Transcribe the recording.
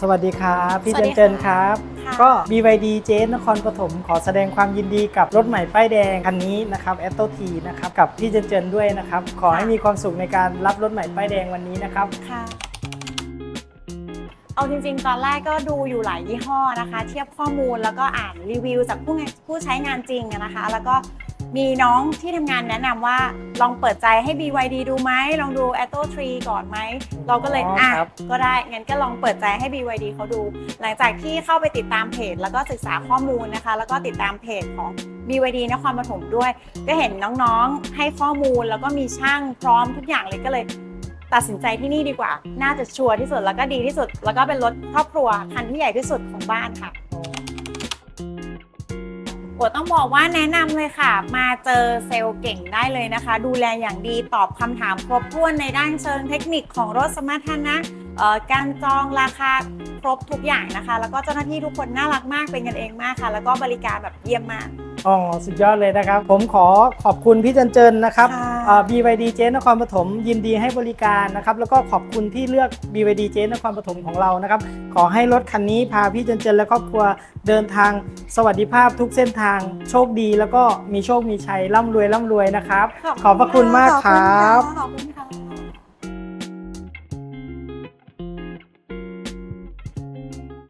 สวัสดีครับพี่สวัเจสดีนเจนครับค่ะก็ BYD เจนนครปฐมขอแสดงความยินดีกับรถใหม่ป้ายแดงคันนี้นะครับแอตโตทีนะครับกับพี่เจนเจนด้วยนะครับ ขอให้มีความสุขในการรับรถใหม่ป้ายแดงวันนี้นะครับค่ะเอาจริงๆ ตอนแรกก็ดูอยู่หลายยี่ห้อนะคะ เทียบข้อมูลแล้วก็อ่านรีวิวจากผู้งานผู้ใช้งานจริงอะนะคะ แล้วก็ มีน้องที่ทำงานแนะนำว่าลองเปิดใจให้ BYD ดูไหมลองดู a t o 3ก่อนไหม เราก็เลยอ๋ออะครับ ก็ได้ งั้นก็ลองเปิดใจให้ BYD เขาดู หลังจากที่เข้าไปติดตามเพจ แล้วก็ศึกษาข้อมูลนะคะ แล้วก็ติดตามเพจของ BYD นครปฐมด้วย ก็เห็นน้องๆให้ข้อมูลแล้วก็มีช่างพร้อมทุกอย่างเลยก็เลย ตัดสินใจที่นี่ดีกว่า น่าจะชัวร์ที่สุดแล้วก็ดีที่สุด แล้วก็เป็นรถครอบครัวคันที่ใหญ่ที่สุดของบ้านค่ะโอ้ต้องบอกว่าแนะนำเลยค่ะ มาเจอเซลล์เก่งได้เลยนะคะ ดูแลอย่างดีตอบคำถามครบถ้วนในด้านเชิงเทคนิคของรถสมรรถนะเอ่อการจองราคาครบทุกอย่างนะคะ แล้วก็เจ้าหน้าที่ทุกคนน่ารักมากเป็นกันเองมากค่ะ แล้วก็บริการแบบเยี่ยมมากอ๋อสุดยอดเลยนะครับ ผมขอขอบคุณพี่เจนเจนนะครับ ค่ะเอ่อ BYD เจนนครปฐมยินดีให้บริการนะครับแล้วก็ขอบคุณที่เลือก BYD เจนนครปฐมของเรานะครับขอให้รถคันนี้พาพี่เจนเจนและครอบครัวเดินทางสวัสดิภาพทุกเส้นทางโชคดี แล้วก็มีโชคมีชัยร่ำรวยร่ำรวยนะครับ ขอบพระคุณมากครับ ขอบคุณค่ะ